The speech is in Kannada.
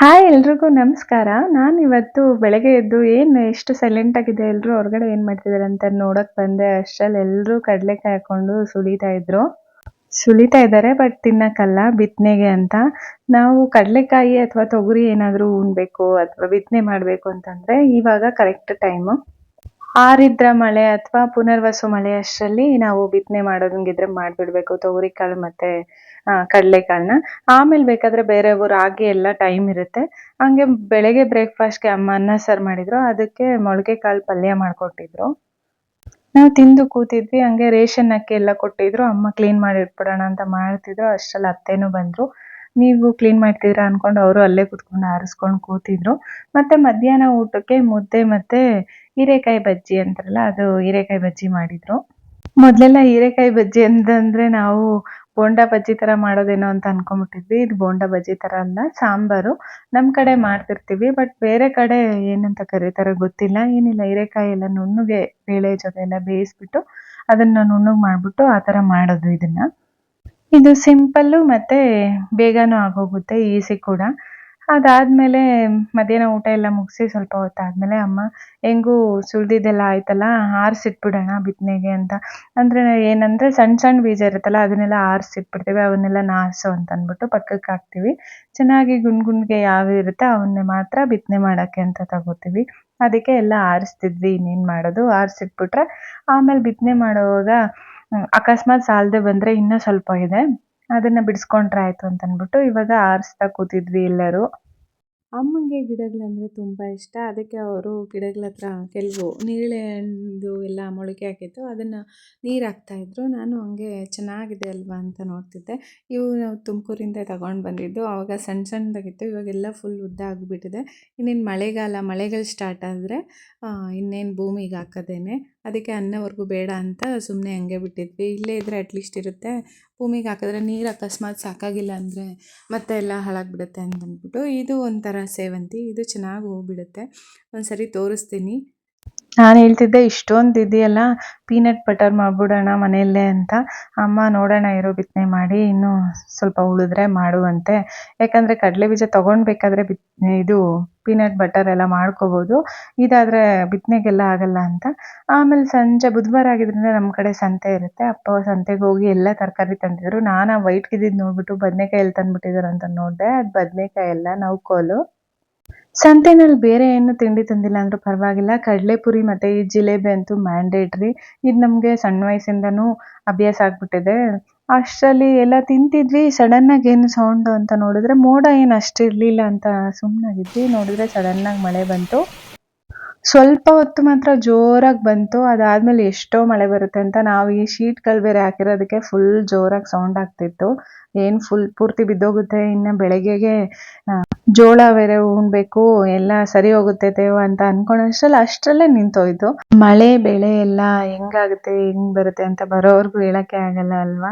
ಹಾಯ್ ಎಲ್ರಿಗೂ ನಮಸ್ಕಾರ. ನಾನು ಇವತ್ತು ಬೆಳಗ್ಗೆ ಎದ್ದು ಏನು ಎಷ್ಟು ಸೈಲೆಂಟ್ ಆಗಿದೆ ಎಲ್ಲರೂ ಹೊರಗಡೆ ಏನು ಮಾಡ್ತಿದ್ದಾರೆ ಅಂತ ನೋಡಕ್ ಬಂದೆ. ಅಷ್ಟರಲ್ಲಿ ಎಲ್ಲರೂ ಕಡಲೆಕಾಯಿ ಹಾಕೊಂಡು ಸುಳಿತಾ ಇದ್ರು. ಸುಲಿತಾ ಇದ್ದಾರೆ ಬಟ್ ತಿನ್ನಕ್ಕಲ್ಲ ಬಿತ್ತನೆಗೆ ಅಂತ. ನಾವು ಕಡಲೆಕಾಯಿ ಅಥವಾ ತೊಗರಿ ಏನಾದರೂ ಉಣ್ಬೇಕು, ಅಥವಾ ಬಿತ್ತನೆ ಮಾಡಬೇಕು ಅಂತಂದ್ರೆ ಇವಾಗ ಕರೆಕ್ಟ್ ಟೈಮು ಆರಿದ್ರ ಮಳೆ ಅಥವಾ ಪುನರ್ವಸು ಮಳೆ ಅಷ್ಟರಲ್ಲಿ ನಾವು ಬಿತ್ತನೆ ಮಾಡೋದಂಗಿದ್ರೆ ಮಾಡ್ಬಿಡ್ಬೇಕು ತೊಗರಿ ಕಾಳು ಮತ್ತೆ ಕಡ್ಲೆಕಾಳನ್ನ ಆಮೇಲೆ ಬೇಕಾದ್ರೆ ಬೇರೆ ರಾಗಿ ಎಲ್ಲ ಟೈಮ್ ಇರುತ್ತೆ. ಹಂಗೆ ಬೆಳಗ್ಗೆ ಬ್ರೇಕ್ಫಾಸ್ಟ್ಗೆ ಅಮ್ಮ ಅನ್ನ ಸಾರು ಮಾಡಿದ್ರು, ಅದಕ್ಕೆ ಮೊಳಕೆ ಕಾಳು ಪಲ್ಯ ಮಾಡ್ಕೊಟ್ಟಿದ್ರು. ನಾವು ತಿಂದು ಕೂತಿದ್ವಿ, ಹಂಗೆ ರೇಷನ್ ಅಕ್ಕಿ ಎಲ್ಲ ಕೊಟ್ಟಿದ್ರು, ಅಮ್ಮ ಕ್ಲೀನ್ ಮಾಡಿ ಇಟ್ಬಿಡೋಣ ಅಂತ ಮಾಡ್ತಿದ್ರು, ಅಷ್ಟ್ರಲ್ಲಿ ಅತ್ತೆನೂ ಬಂದ್ರು. ನೀವು ಕ್ಲೀನ್ ಮಾಡ್ತಿದ್ದೀರಾ ಅನ್ಕೊಂಡು ಅವರು ಅಲ್ಲೇ ಕುತ್ಕೊಂಡು ಆರಿಸ್ಕೊಂಡು ಕೂತಿದ್ರು. ಮತ್ತೆ ಮಧ್ಯಾಹ್ನ ಊಟಕ್ಕೆ ಮುದ್ದೆ ಮತ್ತೆ ಹೀರೆಕಾಯಿ ಬಜ್ಜಿ ಅಂತಾರಲ್ಲ, ಅದು ಹೀರೆಕಾಯಿ ಬಜ್ಜಿ ಮಾಡಿದ್ರು. ಮೊದಲೆಲ್ಲ ಹೀರೆಕಾಯಿ ಬಜ್ಜಿ ಅಂತಂದ್ರೆ ನಾವು ಬೋಂಡಾ ಬಜ್ಜಿ ತರ ಮಾಡೋದೇನೋ ಅಂತ ಅಂದ್ಕೊಂಬಿಟ್ಟಿದ್ವಿ ಇದು ಬೋಂಡಾ ಬಜ್ಜಿ ತರ ಅಲ್ಲ, ಸಾಂಬಾರು. ನಮ್ ಕಡೆ ಮಾಡ್ತಿರ್ತೀವಿ, ಬಟ್ ಬೇರೆ ಕಡೆ ಏನಂತ ಕರೀತಾರೆ ಗೊತ್ತಿಲ್ಲ. ಏನಿಲ್ಲ, ಹೀರೆಕಾಯಿ ಎಲ್ಲ ನುಣ್ಣಗೆ ಬೇಳೆ ಜೊತೆ ಎಲ್ಲ ಬೇಯಿಸ್ಬಿಟ್ಟು ಅದನ್ನ ನುಣ್ಣಗೆ ಮಾಡ್ಬಿಟ್ಟು ಆ ತರ ಮಾಡೋದು ಇದನ್ನ. ಇದು ಸಿಂಪಲ್ಲು ಮತ್ತೆ ಬೇಗನೂ ಆಗೋಗುತ್ತೆ ಈಸಿ ಕೂಡ. ಅದಾದಮೇಲೆ ಮಧ್ಯಾಹ್ನ ಊಟ ಎಲ್ಲ ಮುಗಿಸಿ ಸ್ವಲ್ಪ ಹೊತ್ತಾದಮೇಲೆ ಅಮ್ಮ, ಹೆಂಗೂ ಆಯ್ತಲ್ಲ, ಆರಿಸಿಟ್ಬಿಡೋಣ ಬಿತ್ತನೆಗೆ ಅಂತ. ಅಂದ್ರೆ ಏನಂದ್ರೆ ಸಣ್ಣ ಸಣ್ಣ ಬೀಜ ಇರುತ್ತಲ್ಲ, ಅದನ್ನೆಲ್ಲ ಆರಿಸಿಟ್ಬಿಡ್ತೀವಿ, ಅವನ್ನೆಲ್ಲ ನಾಸು ಅಂತ ಅಂದ್ಬಿಟ್ಟು ಪಕ್ಕಕ್ಕೆ ಹಾಕ್ತೀವಿ. ಚೆನ್ನಾಗಿ ಗುಂಡ್ ಗುಂಡ್ಗೆ ಯಾವ ಇರುತ್ತೆ ಅವನ್ನೇ ಮಾತ್ರ ಬಿತ್ತನೆ ಮಾಡೋಕ್ಕೆ ಅಂತ ತಗೋತೀವಿ. ಅದಕ್ಕೆ ಎಲ್ಲ ಆರಿಸ್ತಿದ್ವಿ, ಇನ್ನೇನು ಮಾಡೋದು? ಆರಿಸಿಟ್ಬಿಟ್ರೆ ಆಮೇಲೆ ಬಿತ್ತನೆ ಮಾಡುವಾಗ ಅಕಸ್ಮಾತ್ ಸಾಲದೆ ಬಂದ್ರೆ ಇನ್ನೂ ಸ್ವಲ್ಪ ಇದೆ. ಅದನ್ನ ಬಿಡಿಸ್ಕೊಂಡ್ರೆ ಆಯ್ತು ಅಂತ ಅಂದ್ಬಿಟ್ಟು ಇವಾಗ ಆರಿಸ್ತಾ ಕೂತಿದ್ವಿ ಎಲ್ಲರೂ. ಅಮ್ಮಂಗೆ ಗಿಡಗಳಂದರೆ ತುಂಬ ಇಷ್ಟ. ಅದಕ್ಕೆ ಅವರು ಗಿಡಗಳ ಹತ್ರ ಕೆಲವು ನೇರಳೆ ಹಣ್ಣು ಎಲ್ಲ ಮೊಳಕೆ ಹಾಕಿತ್ತು ಅದನ್ನು ನೀರು ಹಾಕ್ತಾಯಿದ್ರು ನಾನು ಹಂಗೆ ಚೆನ್ನಾಗಿದೆ ಅಲ್ವಾ ಅಂತ ನೋಡ್ತಿದ್ದೆ. ಇವು ನಾವು ತುಮಕೂರಿಂದ ತಗೊಂಡು ಬಂದಿದ್ದು. ಆವಾಗ ಸಣ್ಣ ಸಣ್ಣದಾಗಿತ್ತು. ಇವಾಗೆಲ್ಲ ಫುಲ್ ಉದ್ದ ಆಗಿಬಿಟ್ಟಿದೆ. ಇನ್ನೇನು ಮಳೆಗಾಲ, ಮಳೆಗಳು ಸ್ಟಾರ್ಟ್ ಆದರೆ ಇನ್ನೇನು ಭೂಮಿಗೆ ಹಾಕೋದೇನೆ. ಅದಕ್ಕೆ ಅನ್ನವರೆಗೂ ಬೇಡ ಅಂತ ಸುಮ್ಮನೆ ಹಂಗೆ ಬಿಟ್ಟಿದ್ವಿ. ಇಲ್ಲೇ ಇದ್ದರೆ ಅಟ್ಲೀಸ್ಟ್ ಇರುತ್ತೆ. ಭೂಮಿಗೆ ಹಾಕಿದ್ರೆ ನೀರು ಅಕಸ್ಮಾತ್ ಸಾಕಾಗಿಲ್ಲ ಅಂದರೆ ಮತ್ತೆ ಎಲ್ಲ ಹಾಳಾಗ್ಬಿಡುತ್ತೆ ಅಂತಂದ್ಬಿಟ್ಟು ಇದು ಒಂಥರ ಸೇವಂತಿ, ಇದು ಚೆನ್ನಾಗಿ ಹೂ ಬಿಡುತ್ತೆ ಒಂದ್ಸರಿ ತೋರಿಸ್ತೀನಿ. ನಾನು ಹೇಳ್ತಿದ್ದೆ ಇಷ್ಟೊಂದು ಇದೆಯಲ್ಲ ಪೀನಟ್ ಬಟರ್ ಮಾಡ್ಬಿಡೋಣ ಮನೆಯಲ್ಲೇ ಅಂತ. ಅಮ್ಮ ನೋಡೋಣ ಇರೋ ಬಿತ್ತನೆ ಮಾಡಿ, ಇನ್ನು ಸ್ವಲ್ಪ ಉಳಿದ್ರೆ ಮಾಡುವಂತೆ. ಯಾಕಂದ್ರೆ ಕಡಲೆ ಬೀಜ ತಗೊಂಡ್ಬೇಕಾದ್ರೆ ಬಿತ್, ಇದು ಪೀನಟ್ ಬಟರ್ ಎಲ್ಲ ಮಾಡ್ಕೋಬೋದು. ಇದಾದ್ರೆ ಬಿತ್ತನೆಗೆಲ್ಲ ಆಗಲ್ಲ ಅಂತ. ಆಮೇಲೆ ಸಂಜೆ, ಬುಧವಾರ ಆಗಿದ್ರಿಂದ ನಮ್ಮ ಕಡೆ ಸಂತೆ ಇರುತ್ತೆ. ಅಪ್ಪ ಸಂತೆಗೆ ಹೋಗಿ ಎಲ್ಲ ತರಕಾರಿ ತಂದಿದ್ರು. ನಾನು ಆ ವೈಟ್ ಇದ್ದಿದ್ದು ನೋಡ್ಬಿಟ್ಟು ಬದನೆಕಾಯಿ ಎಲ್ಲಿ ತಂದ್ಬಿಟ್ಟಿದ್ದಾರೆ ಅಂತ ನೋಡಿದೆ. ಅದು ಬದನೆಕಾಯಿ ಎಲ್ಲ ನೌಕೋಲು ಸಂತೆನಲ್ಲಿ ಬೇರೆ ಏನು ತಿಂಡಿ ತಂದಿಲ್ಲ ಅಂದ್ರು ಪರವಾಗಿಲ್ಲ. ಕಡಲೆಪುರಿ ಮತ್ತೆ ಈ ಜಿಲೇಬಿ ಅಂತೂ ಮ್ಯಾಂಡೇಟ್ರಿ ಇದು ನಮಗೆ ಸಣ್ಣ ವಯಸ್ಸಿಂದನೂ ಅಭ್ಯಾಸ ಆಗ್ಬಿಟ್ಟಿದೆ. ಅಷ್ಟರಲ್ಲಿ ಎಲ್ಲ ತಿಂತಿದ್ವಿ. ಸಡನ್ ಆಗಿ ಏನು ಸೌಂಡ್ ಅಂತ ನೋಡಿದ್ರೆ ಮೋಡ ಏನು ಅಷ್ಟು ಇರಲಿಲ್ಲ ಅಂತ ಸುಮ್ಮನಾಗಿದ್ವಿ ನೋಡಿದ್ರೆ ಸಡನ್ ಆಗಿ ಮಳೆ ಬಂತು. ಸ್ವಲ್ಪ ಹೊತ್ತು ಮಾತ್ರ ಜೋರಾಗಿ ಬಂತು. ಅದಾದ್ಮೇಲೆ ಎಷ್ಟೋ ಮಳೆ ಬರುತ್ತೆ ಅಂತ ನಾವು ಈ ಶೀಟ್ಗಳು ಬೇರೆ ಹಾಕಿರೋದಕ್ಕೆ ಫುಲ್ ಜೋರಾಗಿ ಸೌಂಡ್ ಆಗ್ತಿತ್ತು. ಏನು ಫುಲ್ ಪೂರ್ತಿ ಬಿದ್ದೋಗುತ್ತೆ ಇನ್ನು ಬೆಳಗ್ಗೆಗೆ ಜೋಳ ಬೇರೆ ಉಣ್ಬೇಕು, ಎಲ್ಲ ಸರಿ ಹೋಗುತ್ತೆ ದೇವ ಅಂತ ಅನ್ಕೊಳೋಷ್ಟ್ರಲ್ಲಿ ಅಷ್ಟರಲ್ಲೇ ನಿಂತೋಯ್ತು. ಮಳೆ, ಬೆಳೆ ಎಲ್ಲ ಹೆಂಗಾಗುತ್ತೆ, ಹೆಂಗ್ ಬರುತ್ತೆ ಅಂತ ಬರೋವರೆಗೂ ಹೇಳಕ್ಕೆ ಆಗಲ್ಲ ಅಲ್ವಾ?